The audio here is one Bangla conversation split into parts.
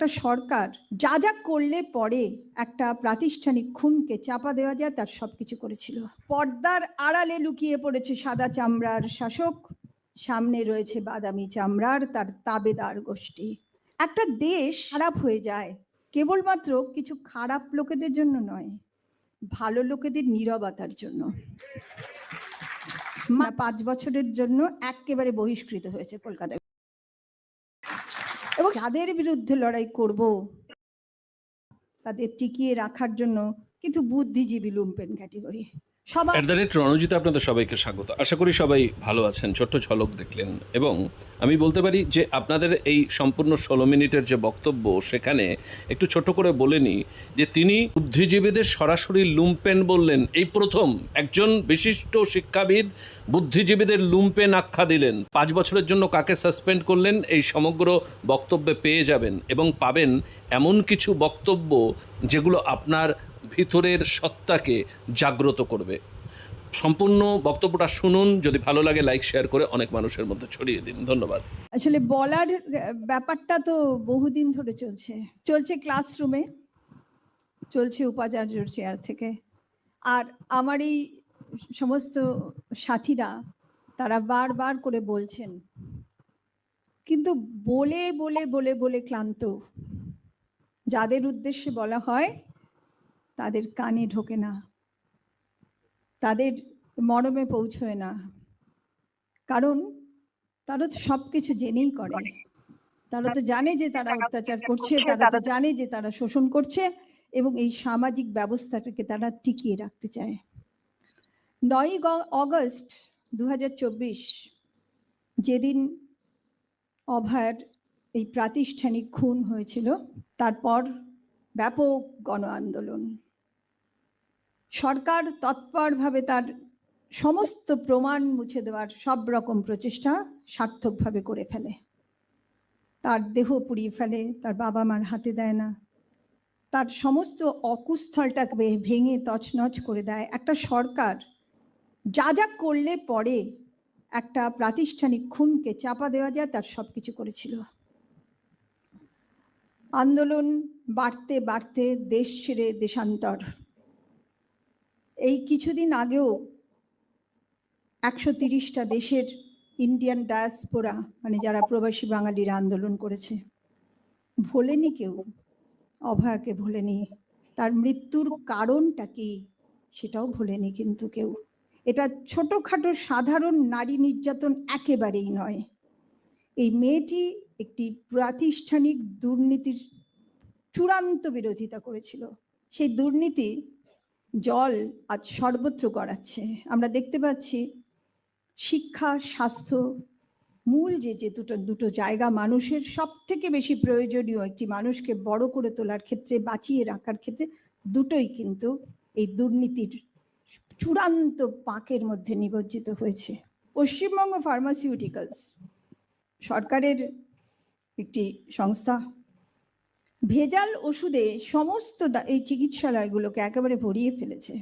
একটা সরকার, যা যা করলে পরে একটা প্রাতিষ্ঠানিক খুনকে চাপা দেওয়া যায়, তার সব কিছু করেছিল। পর্দার আড়ালে লুকিয়ে পড়েছে সাদা চামড়ার শাসক। সামনে রয়েছে বাদামি চামড়ার তার তাবেদার গোষ্ঠী। একটা দেশ খারাপ হয়ে যায়, কেবলমাত্র কিছু খারাপ লোকেদের জন্য নয়, ভালো লোকেদের নীরবতার জন্য। পাঁচ বছরের জন্য একেবারে বহিষ্কৃত হয়েছে কলকাতায়। যাদের বিরুদ্ধে লড়াই করব তাদের টিকিয়ে রাখার জন্য কিন্তু বুদ্ধিজীবী লুম্পেন ক্যাটেগরি সবাই অ্যাট দ্য রেট রণজিতে আপনাদের সবাইকে স্বাগত। আশা করি সবাই ভালো আছেন, ছোট্ট ঝলক দেখলেন। এবং আমি বলতে পারি যে আপনাদের এই সম্পূর্ণ ষোলো মিনিটের যে বক্তব্য, সেখানে একটু ছোট করে বলে নিই যে তিনি বুদ্ধিজীবীদের সরাসরি লুম্পেন বললেন। এই প্রথম একজন বিশিষ্ট শিক্ষাবিদ বুদ্ধিজীবীদের লুম্পেন আখ্যা দিলেন। পাঁচ বছরের জন্য কাকে সাসপেন্ড করলেন, এই সমগ্র বক্তব্যে পেয়ে যাবেন এবং পাবেন এমন কিছু বক্তব্য যেগুলো আপনার ভিতরের সত্তাকে জাগ্রত করবে। সম্পূর্ণ বক্তব্যটা শুনুন, যদি ভালো লাগে লাইক, শেয়ার করে অনেক মানুষের মধ্যে ছড়িয়ে দিন। ধন্যবাদ। আসলে বলার ব্যাপারটা তো বহুদিন ধরে চলছে। চলছে ক্লাসরুমে, চলছে উপাচার্যর চেয়ার থেকে। আর আমার এই সমস্ত সাথীরা, তারা বারবার করে বলছেন, কিন্তু বলে বলে বলে বলে ক্লান্ত। যাদের উদ্দেশ্যে বলা হয় তাদের কানে ঢোকে না। তাদের মরমে পৌঁছয় না। কারণ তারা তো সবকিছু জেনেই করে। তারা তো জানে যে তারা অত্যাচার করছে তারা তো জানে যে তারা শোষণ করছে এবং এই সামাজিক ব্যবস্থাটাকে তারা টিকিয়ে রাখতে চায়। নয়ই অগস্ট দু হাজার চব্বিশ যেদিন অভয়ের এই প্রাতিষ্ঠানিক খুন হয়েছিল তারপর ব্যাপক গণ আন্দোলন। সরকার তৎপরভাবে তার সমস্ত প্রমাণ মুছে দেওয়ার সব রকম প্রচেষ্টা সার্থকভাবে করে ফেলে। তার দেহ পুড়িয়ে ফেলে, তার বাবা মার হাতে দেয় না। তার সমস্ত অকুস্থলটাকে ভেঙে তছনছ করে দেয়। একটা সরকার যা যা করলে পরে একটা প্রাতিষ্ঠানিক খুনকে চাপা দেওয়া যায়, তার সব কিছু করেছিল। আন্দোলন বাড়তে বাড়তে দেশ ছেড়ে দেশান্তর। এই কিছুদিন আগেও একশো তিরিশটা দেশের ইন্ডিয়ান ডায়াসপোরা মানে যারা প্রবাসী বাঙালিরা আন্দোলন করেছে, ভোলেনি কেউ? অভয়াকে ভোলেনি। তার মৃত্যুর কারণটা কি? সেটাও ভোলেনি কিন্তু কেউ। এটা ছোটোখাটো সাধারণ নারী নির্যাতন একেবারেই নয়। এই মেয়েটি একটি প্রাতিষ্ঠানিক দুর্নীতির চূড়ান্ত বিরোধিতা করেছিল। সেই দুর্নীতি জল আজ সর্বত্র গড়াচ্ছে। আমরা দেখতে পাচ্ছি শিক্ষা, স্বাস্থ্য, মূল যে যে দুটো দুটো জায়গা মানুষের সব থেকে বেশি প্রয়োজনীয় একটি মানুষকে বড় করে তোলার ক্ষেত্রে, বাঁচিয়ে রাখার ক্ষেত্রে দুটোই কিন্তু এই দুর্নীতির চূড়ান্ত পাকের মধ্যে নিবজ্জিত হয়েছে। পশ্চিমবঙ্গ ফার্মাসিউটিক্যালস সরকারের একটি সংস্থা ভেজাল ওষুধে সমস্ত এই চিকিৎসালয়গুলোকে একেবারে ভরিয়ে ফেলেছে।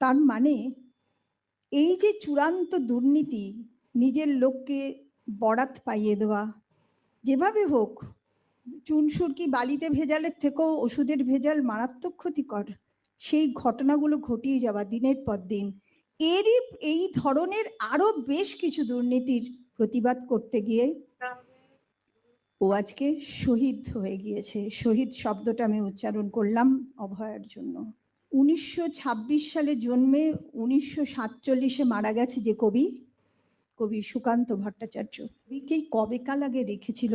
তার মানে এই যে চূড়ান্ত দুর্নীতি, নিজের লোককে বরাত পাইয়ে দেওয়া, যেভাবে হোক চুনসুরকি বালিতে ভেজালের থেকেও ওষুধের ভেজাল মারাত্মক ক্ষতিকর? সেই ঘটনাগুলো ঘটিয়ে যাওয়া দিনের পর দিন। এরই এই ধরনের আরও বেশ কিছু দুর্নীতির প্রতিবাদ করতে গিয়ে ও আজকে শহীদ হয়ে গিয়েছে। শহীদ শব্দটা আমি উচ্চারণ করলাম অভয়ের জন্য। উনিশশো ছাব্বিশ সালে জন্মে উনিশশো সাতচল্লিশে মারা গেছে যে কবি কবি সুকান্ত ভট্টাচার্য। কবিকেই কবেকাল আগে রেখেছিল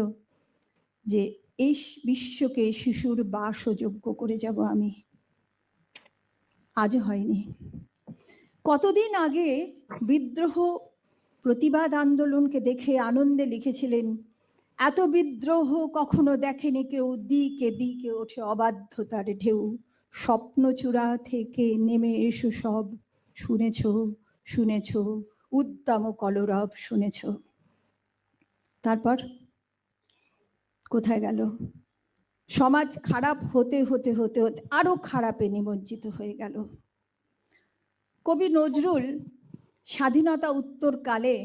যে এই বিশ্বকে শিশুর বাসযোগ্য করে যাব আমি। আজও হয়নি। কতদিন আগে বিদ্রোহ প্রতিবাদ আন্দোলনকে দেখে আনন্দে লিখেছিলেন এত বিদ্রোহ কখনো দেখেনি কেউ। দিকে দিকে ওঠে অবাধ্যতার ঢেউ। স্বপ্নচূড়া থেকে নেমে এসো সব। শুনেছ শুনেছ উদ্দাম কলরব শুনেছ। তারপর কোথায় গেল? সমাজ খারাপ হতে হতে হতে হতে আরও খারাপে নিমজ্জিত হয়ে গেল। কবি নজরুল স্বাধীনতা উত্তরকালে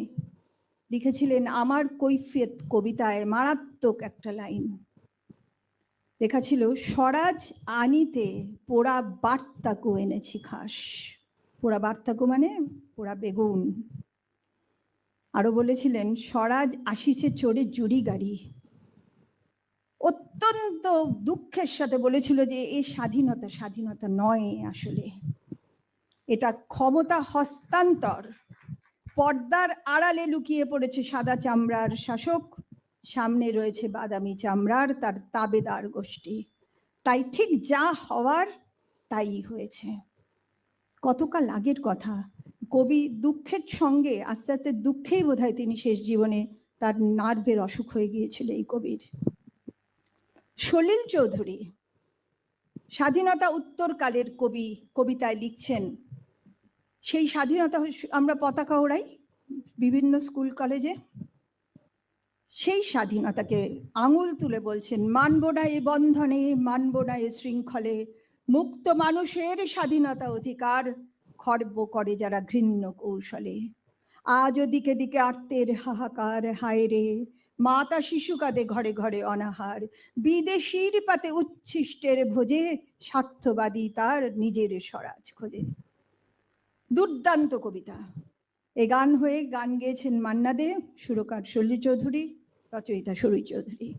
লিখেছিলেন, আমার কৈফিয়ত কবিতায় মারাত্মক একটা লাইন। লেখা ছিল স্বরাজ আনিতে পোড়া বার্তাকু এনেছি খাস। পোড়া বার্তাকু মানে পোড়া বেগুন। আরও বলেছিলেন স্বরাজ আসিছে চড়ে জুড়ি গাড়ি। অত্যন্ত দুঃখের সাথে বলেছিল যে এই স্বাধীনতা স্বাধীনতা নয় আসলে। এটা ক্ষমতা হস্তান্তর। পর্দার আড়ালে লুকিয়ে পড়েছে সাদা চামড়ার শাসক। সামনে রয়েছে বাদামি চামড়ার তার তাবেদার গোষ্ঠী। তাই ঠিক যা হওয়ার তাই হয়েছে। কতকাল আগের কথা। কবি দুঃখের সঙ্গে আস্তে আস্তে দুঃখেই বোধহয় তিনি শেষ জীবনে তার নার্ভের অসুখ হয়ে গিয়েছিল এই কবির। সলিল চৌধুরী, স্বাধীনতা উত্তরকালের কবি, কবিতায় লিখছেন সেই স্বাধীনতা আমরা পতাকা ওড়াই বিভিন্ন স্কুল, কলেজে। সেই স্বাধীনতাকে আঙুল তুলে বলছেন মানব না এ বন্ধনে মানব না এ শৃঙ্খলে, মুক্ত মানুষের স্বাধীনতা অধিকার খর্ব করে যারা ঘৃণ্য কৌশলে। আজ ওদিকে দিকে আর্তের হাহাকার হায় রে, মাতা শিশু কাঁদে ঘরে ঘরে অনাহার। বিদেশির পাতে উচ্ছিষ্টের ভোজে, স্বার্থবাদী তার নিজের স্বরাজ খোঁজে। দুর্দান্ত কবিতা। এ গান হয়ে গান গেয়েছেন মান্না দে সুরকার শল্লী চৌধুরী, রচয়িতা সরুই চৌধুরী।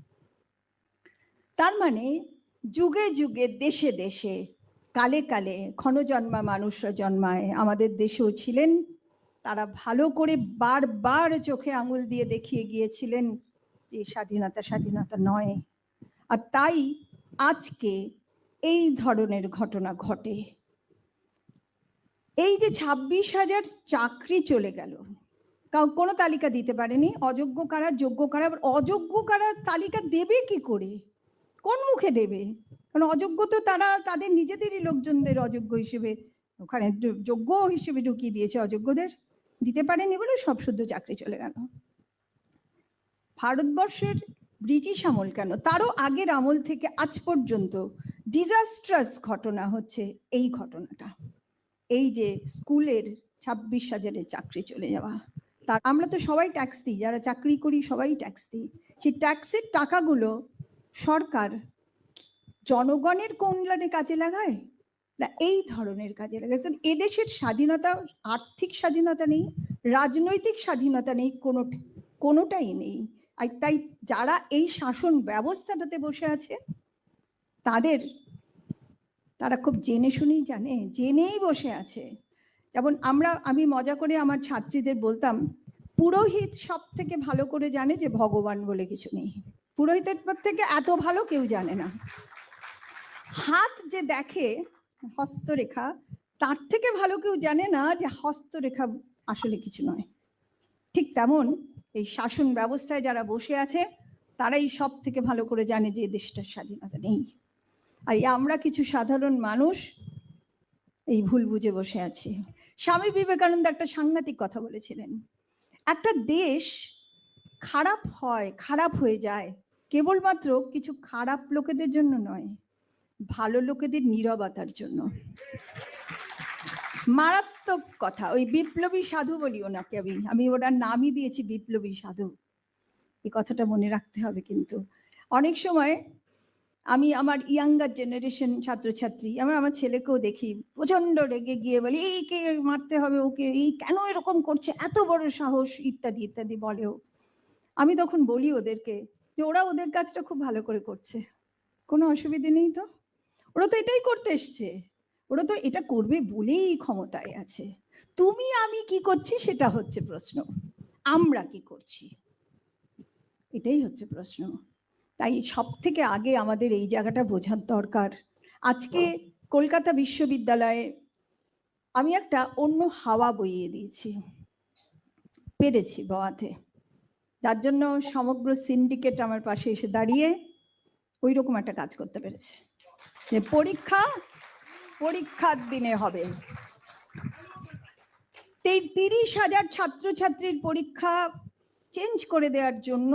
তার মানে যুগে যুগে, দেশে দেশে, কালে কালে ক্ষণজন্মা মানুষরা জন্মায়। আমাদের দেশেও ছিলেন, তারা ভালো করে বারবার চোখে আঙুল দিয়ে দেখিয়ে গিয়েছিলেন যে স্বাধীনতা স্বাধীনতা নয়। আর তাই আজকে এই ধরনের ঘটনা ঘটে। এই যে ছাব্বিশ হাজার চাকরি চলে গেল কোনো তালিকা দিতে পারেনি? অযোগ্য কারা, যোগ্য কারা অযোগ্য কারা তালিকা দেবে কি করে? কোন মুখে দেবে? কারণ অযোগ্য তো তারা, তাদের নিজেদেরই লোকজনদের অযোগ্য হিসেবে, ওখানে যোগ্য হিসেবে ঢুকিয়ে দিয়েছে অযোগ্যদের। দিতে পারেনি বলে সব শুদ্ধ চাকরি চলে গেল। ভারতবর্ষের ব্রিটিশ আমল কেন? তারও আগের আমল থেকে আজ পর্যন্ত ডিজাস্ট্রাস ঘটনা হচ্ছে এই ঘটনাটা। এই যে স্কুলের ছাব্বিশ হাজারের চাকরি চলে যাওয়া, তার আমরা তো সবাই ট্যাক্স দিই, যারা চাকরি করি সবাই ট্যাক্স দিই। সেই ট্যাক্সের টাকাগুলো সরকার জনগণের কল্যাণে কাজে লাগায়? না, এই ধরনের কাজে লাগায়। তো এদেশের স্বাধীনতা, আর্থিক স্বাধীনতা নেই, রাজনৈতিক স্বাধীনতা নেই, কোনো, কোনোটাই নেই। আর তাই যারা এই শাসন ব্যবস্থাটাতে বসে আছে, তাদের তারা খুব জেনে শুনেই জানে, জেনেই বসে আছে। যেমন আমরা, আমি মজা করে আমার ছাত্রীদের বলতাম, পুরোহিত সব থেকে ভালো করে জানে যে ভগবান বলে কিছু নেই। পুরোহিতের থেকে এত ভালো কেউ জানে না। হাত যে দেখে হস্তরেখা, তার থেকে ভালো কেউ জানে না যে হস্তরেখা আসলে কিছু নয়। ঠিক তেমন এই শাসন ব্যবস্থায় যারা বসে আছে, তারাই সব থেকে ভালো করে জানে যে দেশটার স্বাধীনতা নেই। আর আমরা কিছু সাধারণ মানুষ এই ভুল বুঝে বসে আছি। স্বামী বিবেকানন্দ একটা সাংঘাতিক কথা বলেছিলেন। একটা দেশ খারাপ হয়, খারাপ হয়ে যায়, কেবলমাত্র কিছু খারাপ লোকেদের জন্য নয়, ভালো লোকেদের নীরবতার জন্য। মারাত্মক কথা, ওই বিপ্লবী সাধু বলি ওনাকে আমি আমি ওনার নামই দিয়েছি বিপ্লবী সাধু। এই কথাটা মনে রাখতে হবে কিন্তু। অনেক সময় আমি আমার ইয়াঙ্গার জেনারেশন ছাত্রছাত্রী আমার আমার ছেলেকেও দেখি প্রচণ্ড রেগে গিয়ে বলি, এই কে মারতে হবে ওকে? এই কেন এরকম করছে? এত বড় সাহস, ইত্যাদি ইত্যাদি বলেও আমি তখন বলি ওদেরকে যে, ওরা ওদের কাজটা খুব ভালো করে করছে। কোনো অসুবিধে নেই তো? ওরা তো এটাই করতে এসছে। ওরা তো এটা করবে বলেই ক্ষমতায় আছে। তুমি আমি কি করছি সেটা হচ্ছে প্রশ্ন। আমরা কি করছি? এটাই হচ্ছে প্রশ্ন। তাই সব থেকে আগে আমাদের এই জায়গাটা বোঝার দরকার। আজকে কলকাতা বিশ্ববিদ্যালয়ে আমি একটা অন্য হাওয়া বইয়ে দিয়েছি। পেরেছি বওয়াতে যার জন্য সমগ্র সিন্ডিকেট আমার পাশে এসে দাঁড়িয়ে ওই রকম একটা কাজ করতে পেরেছে। যে পরীক্ষা পরীক্ষার দিনে হবে। তিরিশ হাজার ছাত্রছাত্রীর পরীক্ষা চেঞ্জ করে দেওয়ার জন্য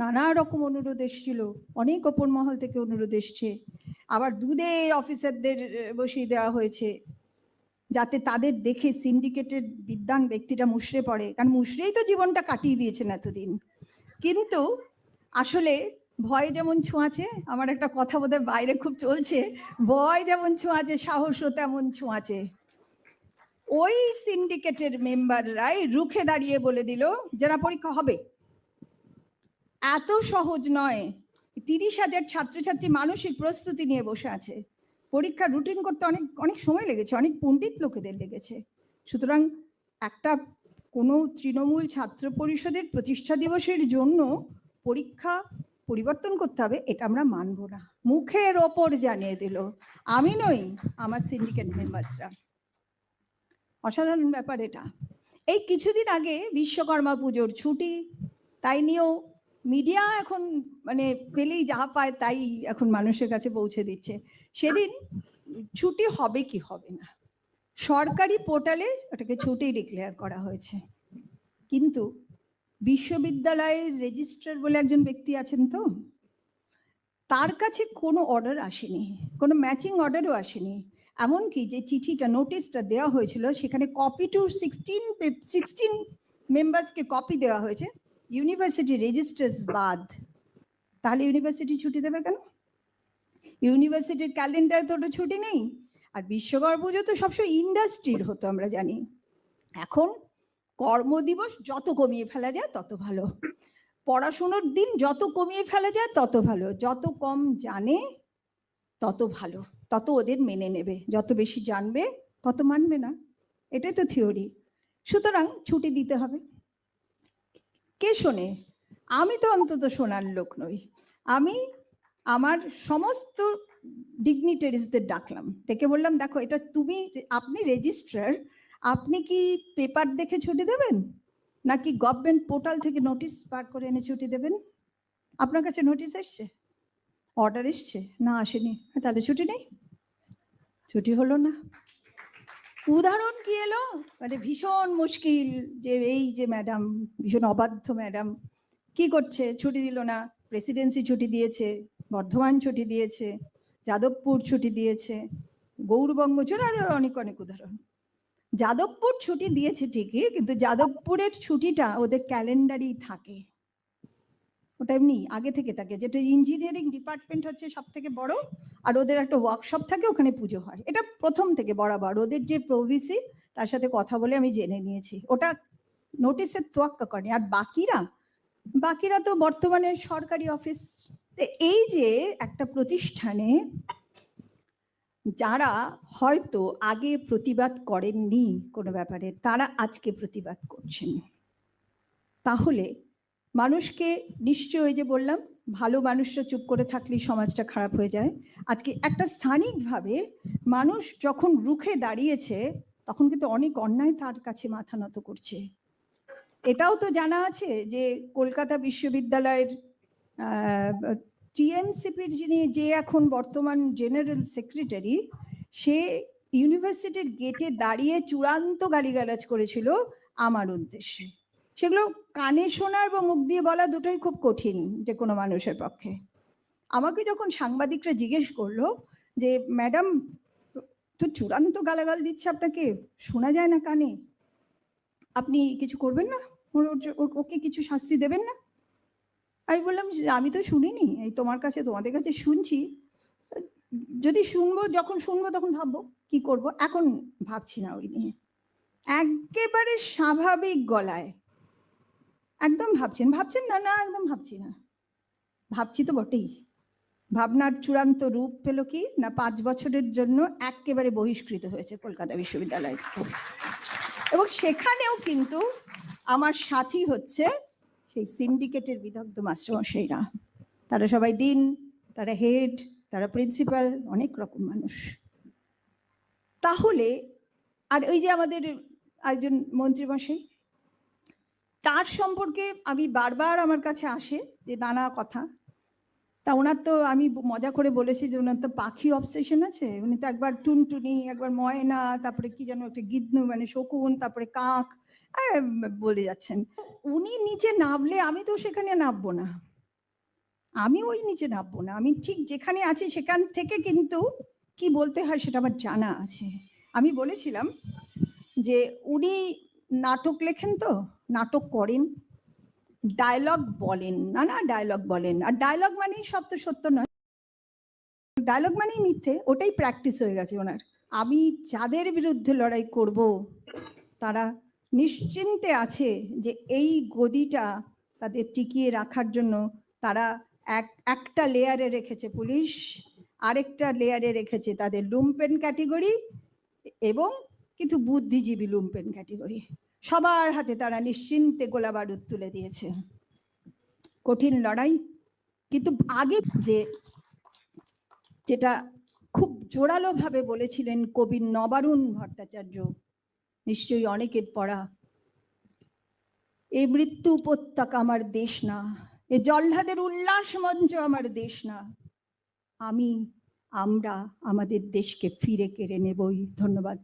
নানা রকম অনুরোধ এসেছিল, অনেক ওপর মহল থেকে অনুরোধ এসছে। আবার দুধে অফিসারদের বসিয়ে দেওয়া হয়েছে, যাতে তাদের দেখে সিন্ডিকেটের বিদ্বান ব্যক্তিরা মুশড়ে পড়ে। কারণ মুশড়েই তো জীবনটা কাটিয়ে দিয়েছেন এতদিন। কিন্তু আসলে ভয় যেমন ছোঁয়াচে, আমার একটা কথা বোধহয় বাইরে খুব চলছে, ভয় যেমন ছোঁয়াচে, সাহসও তেমন ছোঁয়াচে। ওই সিন্ডিকেটের মেম্বাররাই রুখে দাঁড়িয়ে বলে দিল যে পরীক্ষা হবে। এত সহজ নয়। তিরিশ হাজার ছাত্রছাত্রী মানসিক প্রস্তুতি নিয়ে বসে আছে। পরীক্ষা রুটিন করতে অনেক অনেক সময় লেগেছে, অনেক পণ্ডিত লোকেদের লেগেছে। সুতরাং একটা কোনো তৃণমূল ছাত্র পরিষদের প্রতিষ্ঠা দিবসের জন্য পরীক্ষা পরিবর্তন করতে হবে, এটা আমরা মানব না। মুখের ওপর জানিয়ে দিল। আমি নই, আমার সিন্ডিকেট মেম্বার্সরা অসাধারণ ব্যাপার এটা। এই কিছুদিন আগে বিশ্বকর্মা পুজোর ছুটি, তাই নিয়েও মিডিয়া এখন মানে পেলেই যা পায় তাই এখন মানুষের কাছে পৌঁছে দিচ্ছে। সেদিন ছুটি হবে কি হবে না। সরকারি পোর্টালে ওটাকে ছুটি ডিক্লেয়ার করা হয়েছে। কিন্তু বিশ্ববিদ্যালয়ের রেজিস্ট্রার বলে একজন ব্যক্তি আছেন তো, তার কাছে কোনো অর্ডার আসেনি, কোনো ম্যাচিং অর্ডারও আসেনি। এমনকি যে চিঠিটা নোটিশটা দেওয়া হয়েছিল, সেখানে কপি টু সিক্সটিন সিক্সটিন মেম্বার্সকে কপি দেওয়া হয়েছে। ইউনিভার্সিটি রেজিস্ট্রার্স বাদ। তাহলে ইউনিভার্সিটি ছুটি দেবে কেন? ইউনিভার্সিটির ক্যালেন্ডারে তো ওটা ছুটি নেই। আর বিশ্বকর্মা পুজো তো সবসময় ইন্ডাস্ট্রির হতো, আমরা জানি। এখন কর্মদিবস যত কমিয়ে ফেলা যায়, তত ভালো। পড়াশুনোর দিন যত কমিয়ে ফেলা যায়, তত ভালো। যত কম জানে, তত ভালো। তত ওদের মেনে নেবে। যত বেশি জানবে, তত মানবে না। এটাই তো থিওরি সুতরাং ছুটি দিতে হবে। কে শোনে? আমি তো অন্তত শোনার লোক নই। আমি আমার সমস্ত ডিগনিটারিজদের ডাকলাম। ডেকে বললাম, দেখো, এটা তুমি, আপনি রেজিস্ট্রার আপনি কি পেপার দেখে ছুটি দেবেন? নাকি গভর্নমেন্ট পোর্টাল থেকে নোটিশ পার করে এনে ছুটি দেবেন? আপনার কাছে নোটিশ এসছে? অর্ডার এসছে? না, আসেনি। তাহলে ছুটি নেই? ছুটি হলো না। উদাহরণ কি এলো? মানে ভীষণ মুশকিল যে এই যে ম্যাডাম ভীষণ অবাধ্য ম্যাডাম কি করছে? ছুটি দিল না। প্রেসিডেন্সি ছুটি দিয়েছে, বর্ধমান ছুটি দিয়েছে, যাদবপুর ছুটি দিয়েছে, গৌরবঙ্গ ছুটি, আর অনেক অনেক উদাহরণ। যাদবপুর ছুটি দিয়েছে ঠিকই, কিন্তু যাদবপুরের ছুটিটা ওদের ক্যালেন্ডারেই থাকে। ওটা এমনি আগে থেকে থাকে। যেটা ইঞ্জিনিয়ারিং ডিপার্টমেন্ট হচ্ছে সব থেকে বড়, আর ওদের একটা ওয়ার্কশপ থাকে, ওখানে পুজো হয়। এটা প্রথম থেকে বরাবর। ওদের যে প্রভিসি তার সাথে কথা বলে আমি জেনে নিয়েছি। ওটা নোটিশের তোয়াক্কা করে আর বাকিরা বাকিরা তো বর্তমানে সরকারি অফিস এই যে একটা প্রতিষ্ঠানে যারা হয়তো আগে প্রতিবাদ করেননি কোনো ব্যাপারে, তারা আজকে প্রতিবাদ করছেন। তাহলে মানুষকে নিশ্চয় ওই যে বললাম, ভালো মানুষরা চুপ করে থাকলেই সমাজটা খারাপ হয়ে যায়। আজকে একটা স্থানিকভাবে মানুষ যখন রুখে দাঁড়িয়েছে, তখন কিন্তু অনেক অন্যায় তার কাছে মাথা নত করছে। এটাও তো জানা আছে যে কলকাতা বিশ্ববিদ্যালয়ের টিএমসিপির যিনি যে এখন বর্তমান জেনারেল সেক্রেটারি, সে ইউনিভার্সিটির গেটে দাঁড়িয়ে চূড়ান্ত গালিগালাজ করেছিল আমার উদ্দেশ্যে। সেগুলো কানে শোনা এবং মুখ দিয়ে বলা দুটোই খুব কঠিন যে কোনো মানুষের পক্ষে। আমাকে যখন সাংবাদিকরা জিজ্ঞেস করল যে, ম্যাডাম, তো চূড়ান্ত গালাগাল দিচ্ছে আপনাকে, শোনা যায় না কানে? আপনি কিছু করবেন না? ওকে কিছু শাস্তি দেবেন না? আমি বললাম, আমি তো শুনিনি, এই তোমার কাছে, তোমাদের কাছে শুনছি। যদি শুনব, যখন শুনব, তখন ভাববো কি করব। এখন ভাবছি না ওই নিয়ে। একেবারে স্বাভাবিক গলায় একদম ভাবছেন ভাবছেন না না, একদম ভাবছি না। ভাবছি তো বটেই। ভাবনার চূড়ান্ত রূপ পেল কি? না পাঁচ বছরের জন্য একেবারে বহিষ্কৃত হয়েছে কলকাতা বিশ্ববিদ্যালয়। এবং সেখানেও কিন্তু আমার সাথী হচ্ছে সেই সিন্ডিকেটের বিদগ্ধ মাস্টারমশাইরা। তারা সবাই দিন তারা হেড, তারা প্রিন্সিপাল, অনেক রকম মানুষ। তাহলে, আর ওই যে আমাদের একজন মন্ত্রীমশাই তার সম্পর্কে আমি বারবার আমার কাছে আসে যে, নানা, কথা। তা ওনার তো আমি মজা করে বলেছি যে, ওনার তো পাখি অবসেশন আছে। উনি তো একবার টুনটুনি, একবার ময়না, তারপরে কি যেন একটা গিদনু মানে শকুন, তারপরে কাক। বলে যাচ্ছেন। উনি নিচে নামলে আমি তো সেখানে নামবো না। আমি ওই নিচে নামবো না। আমি ঠিক যেখানে আছি সেখান থেকে কিন্তু কি বলতে হয় সেটা আমার জানা আছে। আমি বলেছিলাম যে, উনি নাটক লেখেন তো, নাটক করেন ডায়লগ বলেন, না না ডায়লগ বলেন, আর ডায়লগ মানেই সব তো সত্য নয়। ডায়লগ মানেই মিথ্যে, ওটাই প্র্যাকটিস হয়ে গেছে ওনার। আমি যাদের বিরুদ্ধে লড়াই করব, তারা নিশ্চিন্তে আছে যে এই গদিটা তাদের টিকিয়ে রাখার জন্য তারা এক, একটা লেয়ারে রেখেছে পুলিশ, আরেকটা লেয়ারে রেখেছে তাদের লুম্পেন ক্যাটেগরি এবং কিছু বুদ্ধিজীবী লুম্পেন ক্যাটেগরি সবার হাতে তারা নিশ্চিন্তে গোলা বারুদ তুলে দিয়েছে। কঠিন লড়াই, কিন্তু আগে যে যেটা খুব জোরালোভাবে বলেছিলেন কবি নবারুণ ভট্টাচার্য, নিশ্চয়ই অনেকের পড়া এই মৃত্যু উপত্যকা আমার দেশ না, এ জল্লাদের উল্লাস মঞ্চ আমার দেশ না, আমি, আমরা আমাদের দেশকে ফিরে কেড়ে নেবই। ধন্যবাদ।